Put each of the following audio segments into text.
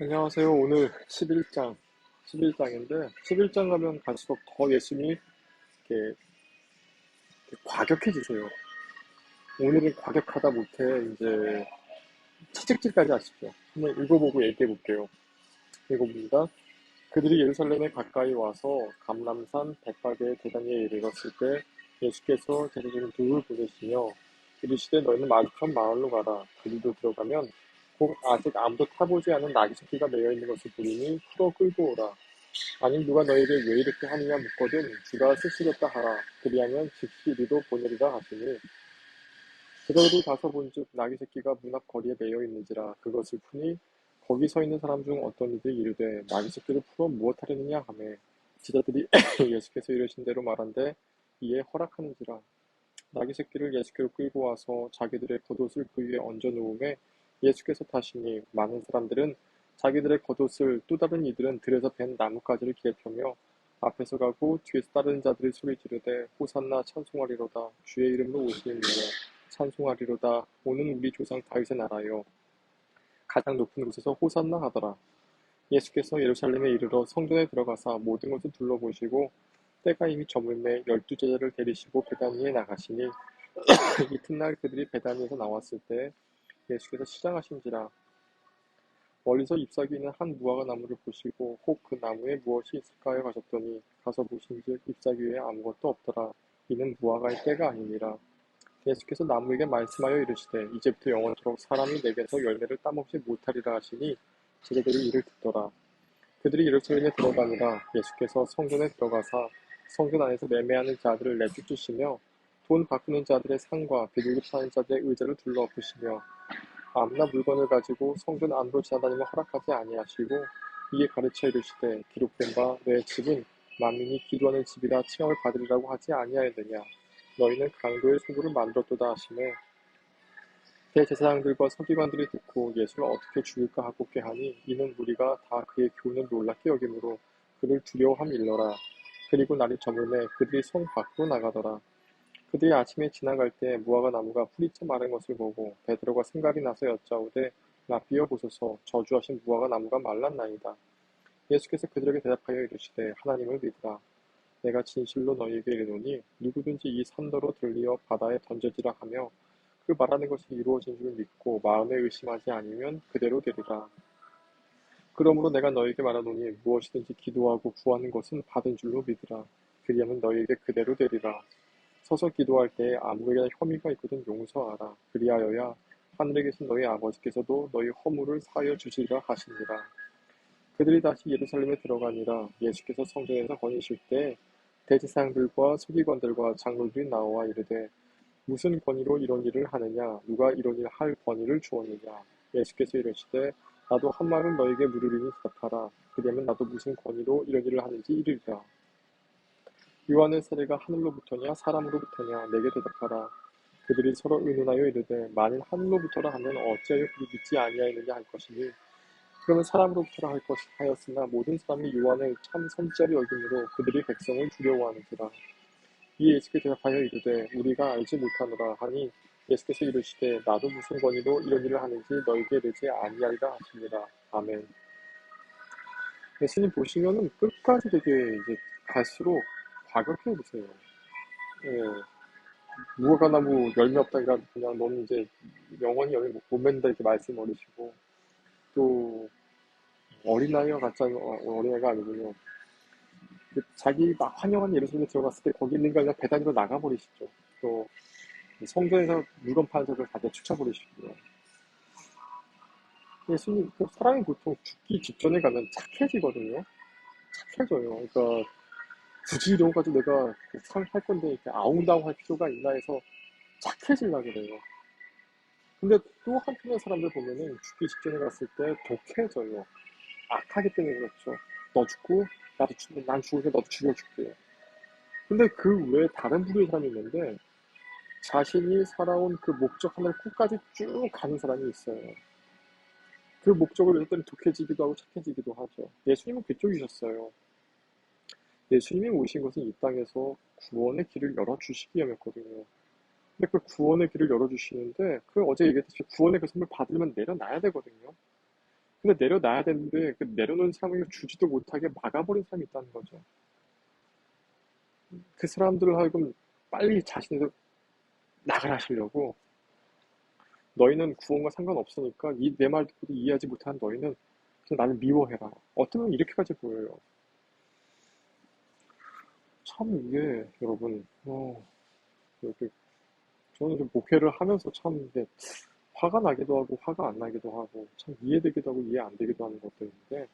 안녕하세요. 오늘 11장, 11장인데, 11장 가면 갈수록 더 예수님이 이렇게, 이렇게 과격해지세요. 오늘은 과격하다 못해, 이제, 채찍질까지 하시죠. 한번 읽어보고 얘기해 볼게요. 읽어봅니다. 그들이 예루살렘에 가까이 와서 감람산 백박의 대단에 이르렀을 때 예수께서 제자들을 둘을 보내시며 이르시되 너희는 마주편 마을로 가라. 그들도 들어가면 곧 아직 아무도 타보지 않은 나귀 새끼가 매여 있는 것을 보리니 풀어 끌고 오라. 아니 누가 너희를 왜 이렇게 하느냐 묻거든 주가 쓰시겠다 하라. 그리하면 즉시 이리로 보내리라 하시니 제자들이 가서 본즉 나귀 새끼가 문 앞 거리에 매여 있는지라 그것을 푸니 거기 서 있는 사람 중 어떤 이들이 이르되 나귀 새끼를 풀어 무엇하려느냐 하매 제자들이 예수께서 이르신 대로 말한데 이에 허락하는지라 나귀 새끼를 예수께로 끌고 와서 자기들의 겉옷을 그 위에 얹어 놓음에 예수께서 타시니 많은 사람들은 자기들의 겉옷을 또 다른 이들은 들에서 벤 나뭇가지를 길에 펴며 앞에서 가고 뒤에서 따르는 자들이 소리 지르되 호산나 찬송하리로다. 주의 이름으로 오시는 이여 찬송하리로다. 오는 우리 조상 다윗의 나라여. 가장 높은 곳에서 호산나 하더라. 예수께서 예루살렘에 이르러 성전에 들어가사 모든 것을 둘러보시고 때가 이미 저물매 열두 제자를 데리시고 베다니에 나가시니 이튿날 그들이 베다니에서 나왔을 때 예수께서 시장하신지라. 멀리서 잎사귀 있는 한 무화과 나무를 보시고 혹 그 나무에 무엇이 있을까 하여 가셨더니 가서 보신즉 잎사귀 위에 아무것도 없더라. 이는 무화과의 때가 아니니라 예수께서 나무에게 말씀하여 이르시되 이제부터 영원토록 사람이 내게서 열매를 따먹지 못하리라 하시니 제자들이 이를 듣더라. 그들이 예루살렘에 들어가니라. 예수께서 성전에 들어가사 성전 안에서 매매하는 자들을 내쫓으시며 돈 바꾸는 자들의 상과 비둘기 파는 자들의 의자를 둘러엎으시며 아무나 물건을 가지고 성전 안으로 지나다니며 허락하지 아니하시고 이에 가르쳐 이르시되 기록된 바 내 집은 만민이 기도하는 집이라 칭함을 받으리라고 하지 아니하였느냐. 너희는 강도의 소굴을 만들었도다 하시매 대제사장들과 서기관들이 듣고 예수를 어떻게 죽일까 하고 꾀하니 이는 무리가 다 그의 교훈을 놀랍게 여김으로 그를 두려워함일러라. 그리고 날이 저물매 그들이 성 밖으로 나가더라 그들이 아침에 지나갈 때 무화과 나무가 뿌리째 마른 것을 보고 베드로가 생각이 나서 여짜오되 라비어 보소서 저주하신 무화과 나무가 말랐나이다. 예수께서 그들에게 대답하여 이르시되 하나님을 믿으라. 내가 진실로 너희에게 이르노니 누구든지 이 산더로 들리어 바다에 던져지라 하며 그 말하는 것이 이루어진 줄 믿고 마음에 의심하지 아니면 그대로 되리라. 그러므로 내가 너희에게 말하노니 무엇이든지 기도하고 구하는 것은 받은 줄로 믿으라. 그리하면 너희에게 그대로 되리라. 서서 기도할 때에 아무에게나 혐의가 있거든 용서하라. 그리하여야 하늘에 계신 너희 아버지께서도 너희 허물을 사하여 주시리라 하시니라. 그들이 다시 예루살렘에 들어가니라. 예수께서 성전에서 거니실 때 대제사장들과 서기관들과 장로들이 나와 이르되 무슨 권위로 이런 일을 하느냐? 누가 이런 일을 할 권위를 주었느냐? 예수께서 이르시되 나도 한 말을 너에게 물으리니 대답하라. 그러면 나도 무슨 권위로 이런 일을 하는지 이르리라 요한의 세례가 하늘로부터냐 사람으로부터냐 내게 대답하라. 그들이 서로 의논하여 이르되 만일 하늘로부터라 하면 어찌하여 그리 믿지 아니하였느냐 할 것이니 그러면 사람으로부터라 할 것이 하였으나 모든 사람이 요한을 참 선지자로 여김으로 그들이 백성을 두려워하는지라. 이에 예수께 대답하여 이르되 우리가 알지 못하노라 하니 예수께서 이르시되 나도 무슨 권위로 이런 일을 하는지 너에게 이르지 아니하리라 하십니다. 아멘. 예수님 보시면은 끝까지 되게 이제 갈수록 가격해 보세요. 예. 무화과 나무 열매 없다기라 그냥 너는 이제 영원히 열매 못 맺는다 이렇게 말씀 어리시고 또 어린아이와 같지 않은 어, 어린아이가 아니군요. 그 자기 막 환영한 예루살렘에 들어갔을 때 거기 있는 거 그냥 배단위로 나가버리시죠. 또 성전에서 물건 파는 자들 다 내쫓아버리시고요. 예수님, 그 사람이 보통 죽기 직전에 가면 착해지거든요. 착해져요. 그러니까 굳이 가지고 내가 할 건데 이렇게 아웅다웅 할 필요가 있나 해서 착해질라 그래요. 근데 또 한편의 사람들 보면은 죽기 직전에 갔을 때 독해져요. 악하기 때문에 그렇죠. 너 죽고 나도 죽고 난 죽으니까 너도 죽여줄게. 근데 그 외에 다른 부류의 사람이 있는데 자신이 살아온 그 목적 하나를 끝까지 쭉 가는 사람이 있어요. 그 목적을 위해서 독해지기도 하고 착해지기도 하죠. 예수님은 그쪽이셨어요. 예수님이 오신 것은 이 땅에서 구원의 길을 열어주시기 위함이었거든요. 근데 그 구원의 길을 열어주시는데 그 어제 얘기했듯이 구원의 그 선물 받으려면 내려놔야 되거든요. 근데 내려놔야 되는데 그 내려놓은 사람에게 주지도 못하게 막아버린 사람이 있다는 거죠. 그 사람들을 하여금 빨리 자신을 나가라시려고 너희는 구원과 상관없으니까 이 내 말 듣고도 이해하지 못하는 너희는 그냥 나를 미워해라. 어쩌면 이렇게까지 보여요. 참 이게 여러분 어, 이렇게 저는 좀 목회를 하면서 참 이게 화가 나기도 하고 화가 안 나기도 하고 참 이해되기도 하고 이해 안 되기도 하는 것들인데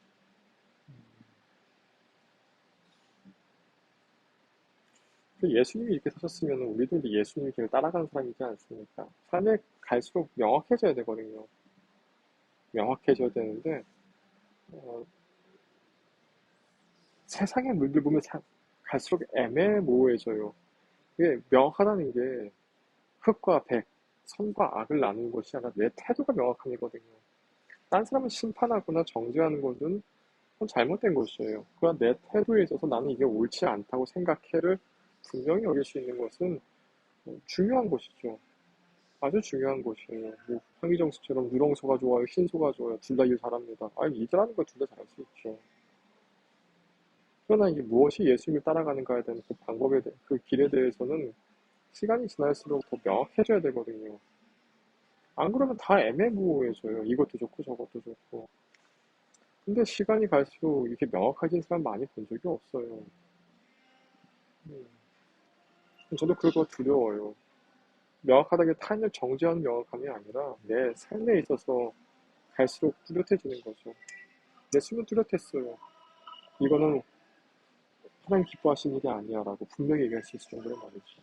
그 예수님이 이렇게 사셨으면 우리도 이제 예수님 길을 따라가는 사람이지 않습니까? 삶에 갈수록 명확해져야 되거든요. 명확해져야 되는데 어, 세상의 물들 보면 사- 갈수록 애매모호해져요. 이게 명확하다는 게 흑과 백, 선과 악을 나누는 것이 아니라 내 태도가 명확함이거든요. 딴 사람을 심판하거나 정죄하는 것은 잘못된 것이에요. 그러나 내 태도에 있어서 나는 이게 옳지 않다고 생각해를 분명히 여길 수 있는 것은 어, 중요한 것이죠. 아주 중요한 것이에요. 뭐 황희정수처럼 누렁소가 좋아요, 흰소가 좋아요. 둘 다 일 잘합니다. 아니 일하는 거 둘 다 잘할 수 있죠. 그러나 이게 무엇이 예수님을 따라가는가에 대한 그 방법에 대해 그 길에 대해서는 시간이 지날수록 더 명확해져야 되거든요. 안 그러면 다 애매모호해져요. 이것도 좋고 저것도 좋고. 근데 시간이 갈수록 이렇게 명확해진 사람 많이 본 적이 없어요. 음, 저도 그거 두려워요. 명확하게 타인을 정죄하는 명확함이 아니라 내 삶에 있어서 갈수록 뚜렷해지는 거죠. 예수는 뚜렷했어요. 이거는 하나님 기뻐하시는 일이 아니야 라고 분명히 얘기할 수 있을 정도로 말이죠.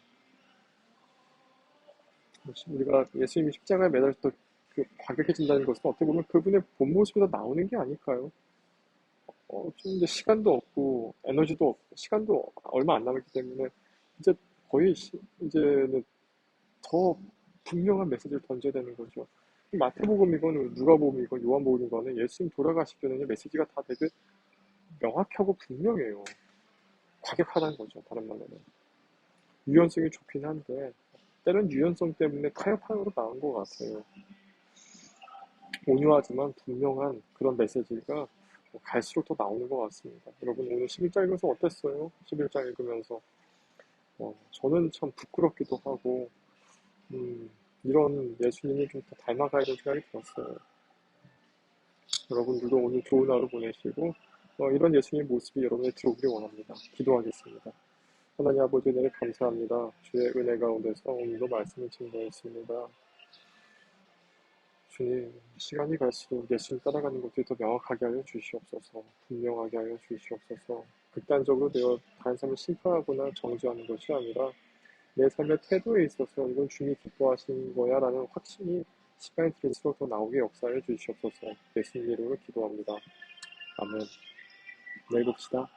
우리가 예수님이 십자가에 매달렸던 그 과격해진다는 것은 어떻게 보면 그분의 본 모습에서 나오는 게 아닐까요? 어, 좀 이제 시간도 없고 에너지도 없고 시간도 얼마 안 남았기 때문에 이제 거의 시- 이제는 더 분명한 메시지를 던져야 되는 거죠. 마태복음이건 누가복음이건 요한복음이건 예수님 돌아가시기 전에 메시지가 다 되게 명확하고 분명해요. 과격하다는 거죠. 다른 말로는. 유연성이 좋긴 한데 때론 유연성 때문에 것도 나은 것 같아요. 온유하지만 분명한 그런 메시지가 갈수록 더 나오는 것 같습니다. 여러분 오늘 11장 읽으면서 어땠어요? 11장 읽으면서 어, 저는 참 부끄럽기도 하고 음, 이런 예수님이 좀 더 닮아가야 될 생각이 들었어요. 여러분들도 오늘 좋은 하루 보내시고 어, 이런 예수님의 모습이 여러분의 들어오길 원합니다. 기도하겠습니다. 하나님 아버지 은혜를 감사합니다. 주의 은혜 가운데서 오늘도 말씀을 증거했습니다. 주님, 시간이 갈수록 예수님 따라가는 것들이 더 명확하게 하여 주시옵소서, 분명하게 하여 주시옵소서, 극단적으로 되어 다른 사람을 심판하거나 정죄하는 것이 아니라 내 삶의 태도에 있어서 이건 주님이 기뻐하시는 거야 라는 확신이 시간이 들수록 더 나오게 역사해 주시옵소서, 예수님 이름으로 기도합니다. 아멘. 내일 봅시다.